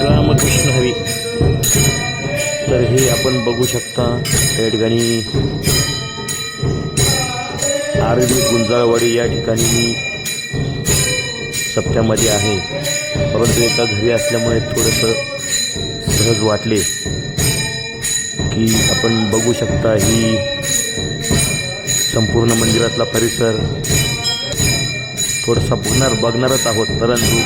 रामकृष्ण हवी तर हे आपण बघू शकता या ठिकाणी. आरवी गुंजाळवाडी या ठिकाणी मी सप्त्यामध्ये आहे. परंतु एका घरी असल्यामुळे थोडंसं सहज वाटले की आपण बघू शकता ही संपूर्ण मंदिरातला परिसर थोडासा बघणार बघणारच आहोत. परंतु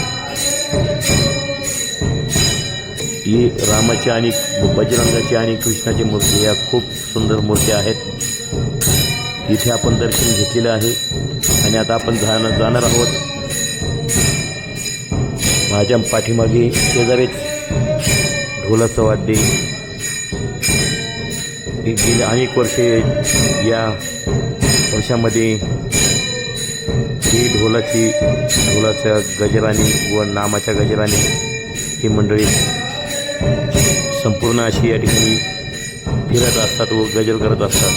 ही रामाची आणि बजरंगाची आणि कृष्णाची मूर्ती या खूप सुंदर मूर्त्या आहेत. इथे आपण दर्शन घेतलेलं आहे आणि आता आपण जाणं जाणार आहोत. माझ्या पाठीमागे शेजारीच ढोलाचं वाद्य गेली अनेक वर्षे या वर्षामध्ये ही ढोलाची ढोलाच्या गजराने व नामाच्या गजराने ही मंडळी संपूर्ण अशी या ठिकाणी फिरत असतात व गजर करत असतात.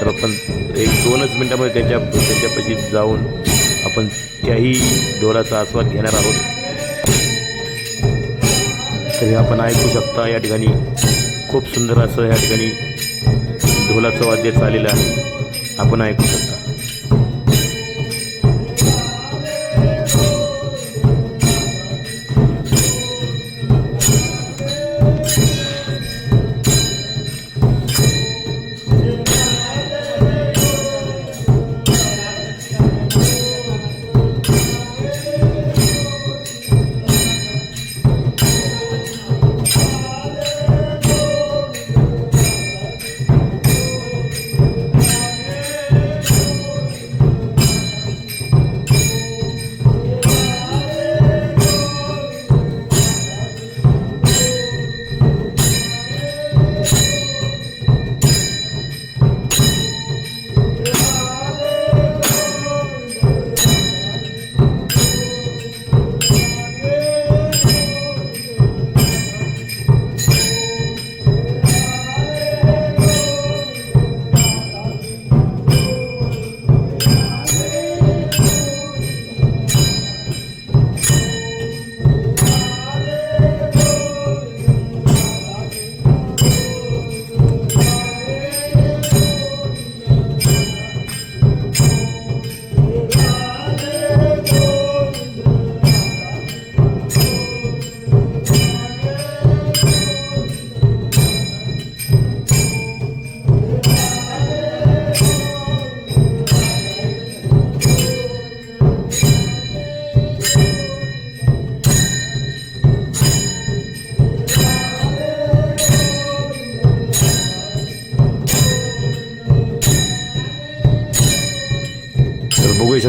तर आपण एक दोनच मिनटामध्ये त्यांच्या त्यांच्यापाशी जाऊन आपण त्याही ढोलाचा आस्वाद घेणार आहोत. तर हे आपण ऐकू शकता या ठिकाणी खूप सुंदर असं या ठिकाणी ढोलाचं वाद्य चाललेलं आहे. आपण ऐकू शकतो.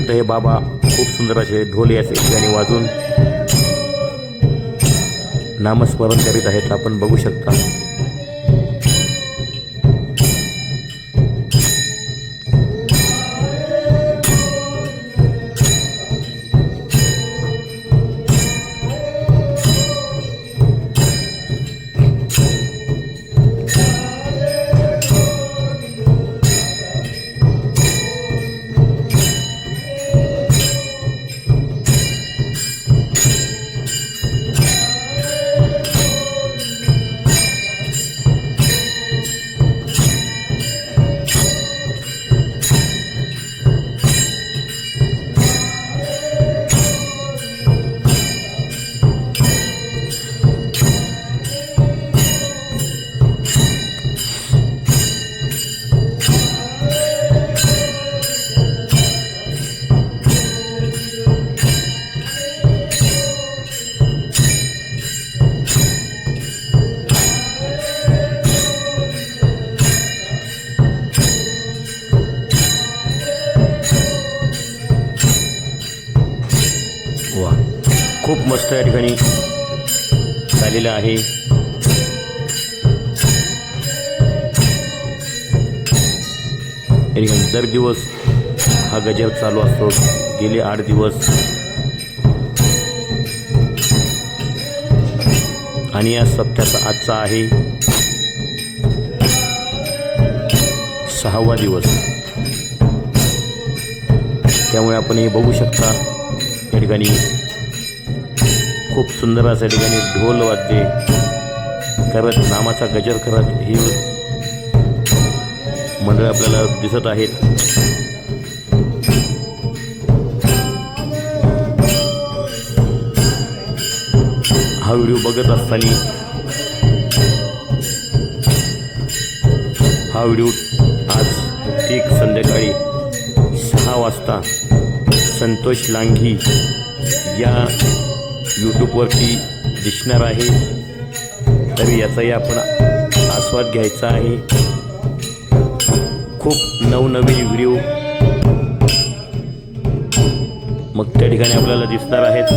तर हे बाबा खूप सुंदर असे ढोल या ठिकाणी वाजून नामस्मरण करीत आहेत. आपण बघू शकता. वा खूप मस्त या ठिकाणी झालेलं आहे. या ठिकाणी दर दिवस हा गजर चालू असतो. गेले आठ दिवस. आणि या सप्त्याचा आजचा आहे. सहावा दिवस. त्यामुळे आपण हे बघू शकता. या ठिकाणी खूप सुंदर अशा ठिकाणी ढोल वाद्ये करत नामाचा गजर करत ही मंडळ आपल्याला दिसत आहेत. हा व्हिडिओ बघत असताना हा व्हिडिओ आज ठीक संध्याकाळी सहा वाजता संतोष लांघी या यूट्यूबवरती दिसणार आहे. तर याचाही आपण आस्वाद घ्यायचा आहे. खूप नवनवीन व्हिडिओ मग त्या ठिकाणी आपल्याला दिसणार आहेत.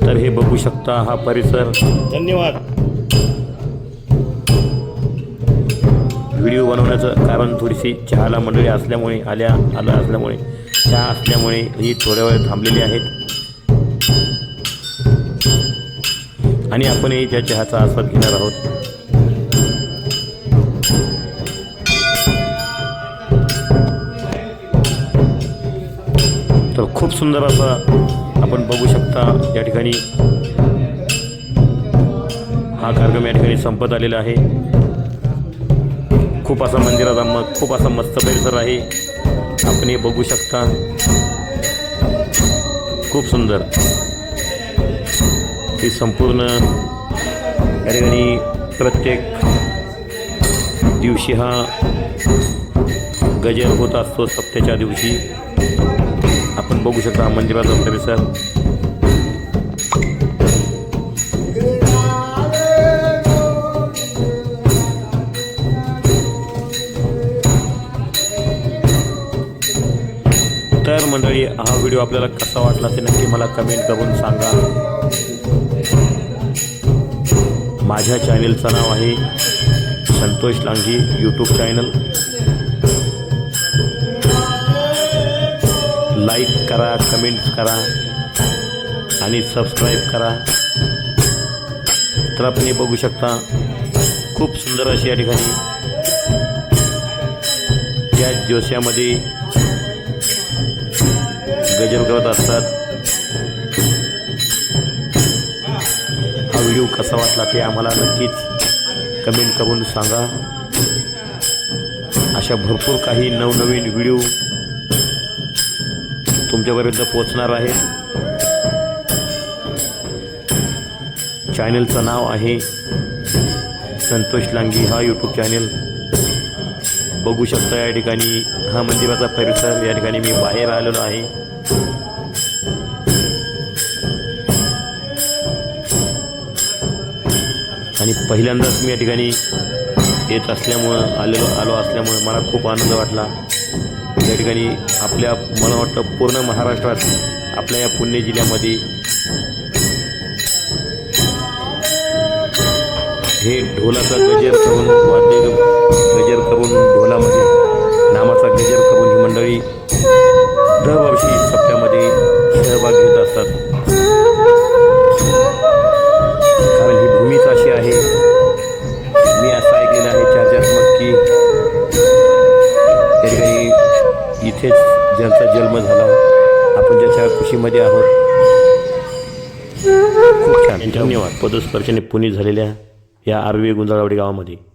तर हे बघू शकता हा परिसर. धन्यवाद. व्हिडिओ बनवण्याचं कारण थोडीशी चहाला मंडळी असल्यामुळे आल्या आलं असल्यामुळे. चहा असल्यामुळे ही थोड्या वेळ थांबलेली आहेत. आणि आपणही त्या चहाचा आस्वाद घेणार आहोत. तर खूप सुंदर असा आपण बघू शकता या ठिकाणी. हा कार्यक्रम या ठिकाणी संपत आलेला आहे. खूप असा मंदिराचा मग खूप असा मस्त परिसर आहे. आपण हे बघू शकता. खूप सुंदर. ही संपूर्ण या ठिकाणी प्रत्येक दिवशी हा गजर होत असतो सप्त्याच्या दिवशी. आपण बघू शकता मंदिराचा परिसर. मंडळी हा व्हिडिओ आपल्याला कसा वाटला ते नक्की मला कमेंट करून सांगा. माझ्या चॅनेलचं नाव आहे Santosh Langhi YouTube channel like करा कमेंट्स करा आणि सबस्क्राईब करा. तर आपण हे बघू शकता खूप सुंदर अशी या ठिकाणी या दिवसामध्ये गजर करत असतात. हा व्हिडिओ कसा वाटला ते आम्हाला नक्कीच कमेंट करून सांगा. अशा भरपूर काही नवनवीन व्हिडिओ तुमच्यापर्यंत पोचणार आहे. चॅनलचं नाव आहे संतोष लांगी हा यूट्यूब चॅनल. बघू शकता या ठिकाणी हा मंदिराचा परिसर या ठिकाणी मी बाहेर आलेलो आहे. आणि पहिल्यांदाच मी या ठिकाणी येत असल्यामुळं आलेलो आलो असल्यामुळे मला खूप आनंद वाटला. या ठिकाणी आपल्या मला वाटतं पूर्ण महाराष्ट्रात आपल्या या पुणे जिल्ह्यामध्ये हे ढोलाचा गजर करून वाद्य गजर करून ढोलामध्ये नामाचा गजर करून ही मंडळी दरवर्षी सप्त्यामध्ये सहभाग घेत असतात. कारण ही भूमीच अशी आहे. मी असं ऐकलेलं आहे चर्चात्मक की त्या ठिकाणी इथेच ज्यांचा जन्म झाला आपण ज्याच्या खुशीमध्ये आहोत. खूप छान. धन्यवाद. पदस्पर्शाने पुणे झालेल्या या आरवी गुंजाळवाडी गावामध्ये.